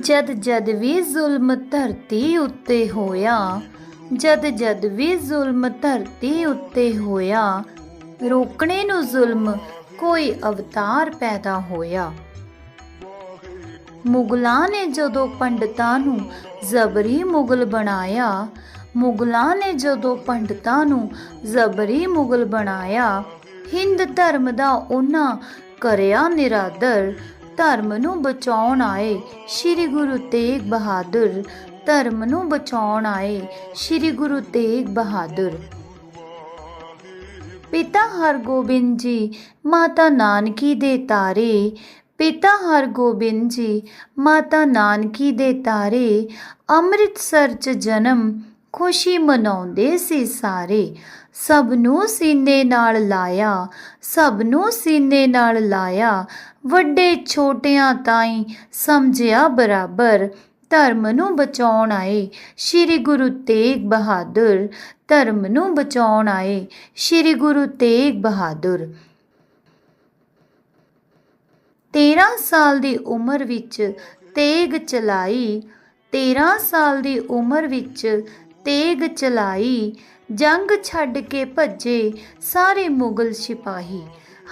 ਜਦ ਜਦ ਵੀ ਜ਼ੁਲਮ ਧਰਤੀ ਉੱਤੇ ਹੋਇਆ, ਜਦ ਜਦ ਵੀ ਜ਼ੁਲਮ ਧਰਤੀ ਉੱਤੇ ਹੋਇਆ, ਰੋਕਣੇ ਨੂੰ ਜ਼ੁਲਮ ਕੋਈ ਅਵਤਾਰ ਪੈਦਾ ਹੋਇਆ। ਮੁਗਲਾਂ ਨੇ ਜਦੋਂ ਪੰਡਤਾਂ ਨੂੰ ਜ਼ਬਰੀ ਮੁਗਲ ਬਣਾਇਆ, ਮੁਗਲਾਂ ਨੇ ਜਦੋਂ ਪੰਡਤਾਂ ਨੂੰ ਜ਼ਬਰੀ ਮੁਗਲ ਬਣਾਇਆ, ਹਿੰਦ ਧਰਮ ਦਾ ਉਹਨਾਂ ਕਰਿਆ ਨਿਰਾਦਰ ਧਰਮ ਨੂੰ ਬਚਾਉਣ ਆਏ, ਸ੍ਰੀ ਗੁਰੂ ਤੇਗ ਬਹਾਦਰ। ਧਰਮ ਨੂੰ ਬਚਾਉਣ ਆਏ, ਸ੍ਰੀ ਗੁਰੂ ਤੇਗ ਬਹਾਦਰ। ਪਿਤਾ ਹਰਗੋਬਿੰਦ ਜੀ, ਮਾਤਾ ਨਾਨਕੀ ਦੇ ਤਾਰੇ। ਪਿਤਾ ਹਰਗੋਬਿੰਦ ਜੀ, ਮਾਤਾ ਨਾਨਕੀ ਦੇ ਤਾਰੇ। ਅੰਮ੍ਰਿਤਸਰ ਚ ਜਨਮ ਖੁਸ਼ੀ ਮਨਾਉਂਦੇ ਸੀ ਸਾਰੇ। ਸਭ ਨੂੰ ਸੀਨੇ ਨਾਲ ਲਾਇਆ ਸਭ ਨੂੰ ਸੀਨੇ ਨਾਲ ਲਾਇਆ। ਵੱਡੇ ਛੋਟਿਆਂ ਤਾਈਂ ਸਮਝਿਆ ਬਰਾਬਰ, ਧਰਮ ਨੂੰ ਬਚਾਉਣ ਆਏ। ਸ੍ਰੀ ਗੁਰੂ ਤੇਗ ਬਹਾਦਰ, ਧਰਮ ਨੂੰ ਬਚਾਉਣ ਆਏ। ਸ੍ਰੀ ਗੁਰੂ ਤੇਗ ਬਹਾਦਰ। 13 ਸਾਲ ਦੀ ਉਮਰ ਵਿੱਚ ਤੇਗ ਚਲਾਈ। 13 ਸਾਲ ਦੀ ਉਮਰ ਵਿੱਚ ਤੇਗ ਚਲਾਈ। ਜੰਗ ਛੱਡ ਕੇ ਭੱਜੇ ਸਾਰੇ ਮੁਗਲ ਸਿਪਾਹੀ।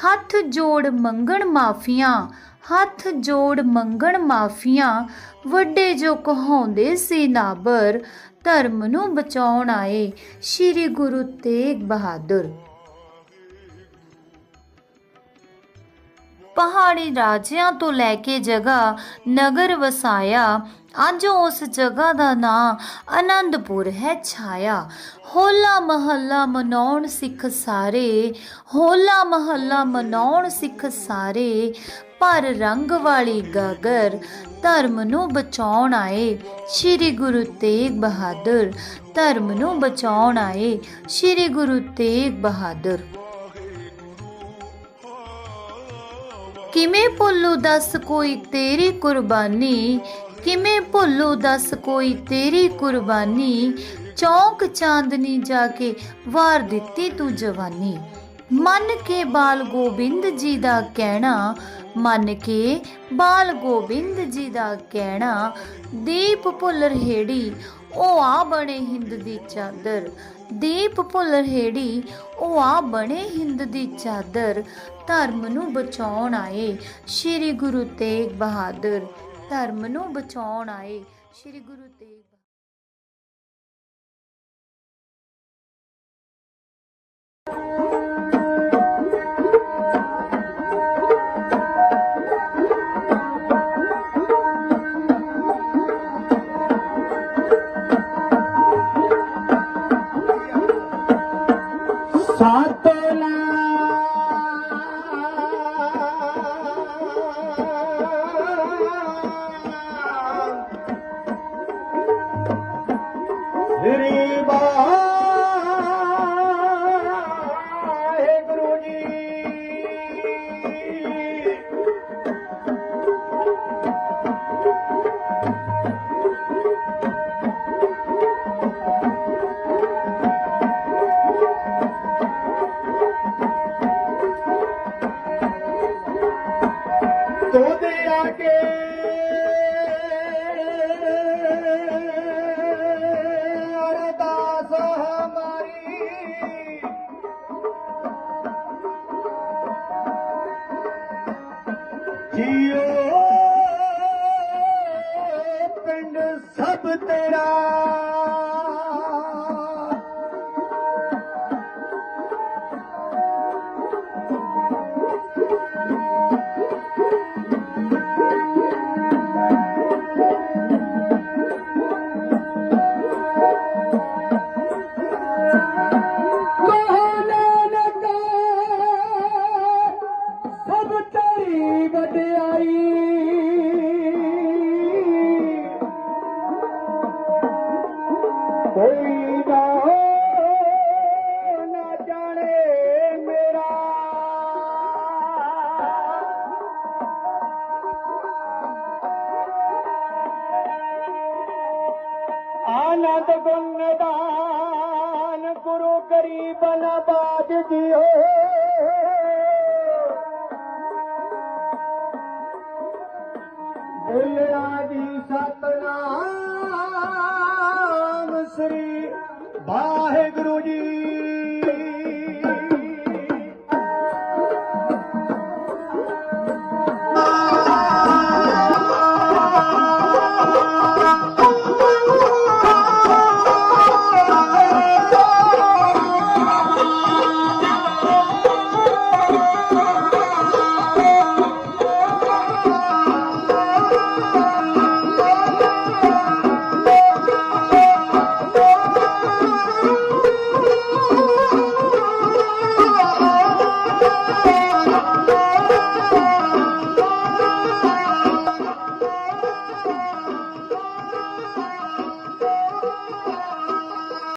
ਹੱਥ ਜੋੜ ਮੰਗਣ ਮਾਫੀਆਂ, ਹੱਥ ਜੋੜ ਮੰਗਣ ਮਾਫੀਆਂ, ਵੱਡੇ ਜੋ ਕਹਾਉਂਦੇ ਸੀ ਨਾਬਰ, ਧਰਮ ਨੂੰ ਬਚਾਉਣ ਆਏ ਸ੍ਰੀ ਗੁਰੂ ਤੇਗ ਬਹਾਦਰ। ਪਹਾੜੀ ਰਾਜਿਆਂ ਤੋਂ ਲੈ ਕੇ ਜਗ੍ਹਾ ਨਗਰ ਵਸਾਇਆ। ਅੱਜ ਉਸ ਜਗ੍ਹਾ ਦਾ ਨਾਂ ਆਨੰਦਪੁਰ ਹੈ ਛਾਇਆ। ਹੋਲਾ ਮਹੱਲਾ ਮਨਾਉਣ ਸਿੱਖ ਸਾਰੇ। ਹੋਲਾ ਮਹੱਲਾ ਮਨਾਉਣ ਸਿੱਖ ਸਾਰੇ। ਪਰ ਰੰਗ ਵਾਲੀ ਗਾਗਰ ਧਰਮ ਨੂੰ ਬਚਾਉਣ ਆਏ। ਸ੍ਰੀ ਗੁਰੂ ਤੇਗ ਬਹਾਦਰ ਧਰਮ ਨੂੰ ਬਚਾਉਣ ਆਏ। ਸ੍ਰੀ ਗੁਰੂ ਤੇਗ ਬਹਾਦਰ ਕਿਵੇਂ ਭੁੱਲੂ ਦੱਸ ਕੋਈ ਤੇਰੀ ਕੁਰਬਾਨੀ? ਕਿਵੇਂ ਭੁੱਲੂ ਦੱਸ ਕੋਈ ਤੇਰੀ ਕੁਰਬਾਨੀ? ਚੌਂਕ ਚਾਂਦਨੀ ਜਾ ਕੇ ਵਾਰ ਦਿੱਤੀ ਤੂੰ ਜਵਾਨੀ। ਮੰਨ ਕੇ ਬਾਲ ਗੋਬਿੰਦ ਜੀ ਦਾ ਕਹਿਣਾ ਮੰਨ ਕੇ ਬਾਲ ਗੋਬਿੰਦ ਜੀ ਦਾ ਕਹਿਣਾ, ਦੀਪ ਭੁੱਲਰ ਰਹੇੜੀ ਉਹ ਆ ਬਣੇ ਹਿੰਦ ਦੀ ਚਾਦਰ। ਦੀਪ ਭੁੱਲਰ ਰਹੇੜੀ ਉਹ ਆ ਬਣੇ ਹਿੰਦ ਦੀ ਚਾਦਰ। ਧਰਮ ਨੂੰ ਬਚਾਉਣ ਆਏ ਸ੍ਰੀ ਗੁਰੂ ਤੇਗ ਬਹਾਦਰ। ਧਰਮ ਨੂੰ ਬਚਾਉਣ ਆਏ ਸ੍ਰੀ ਗੁਰੂ ਤੇਗ ਸ੍ਰੀ ਸਭ न चे मेर। आनंद गुणदान गुरू ग़रीब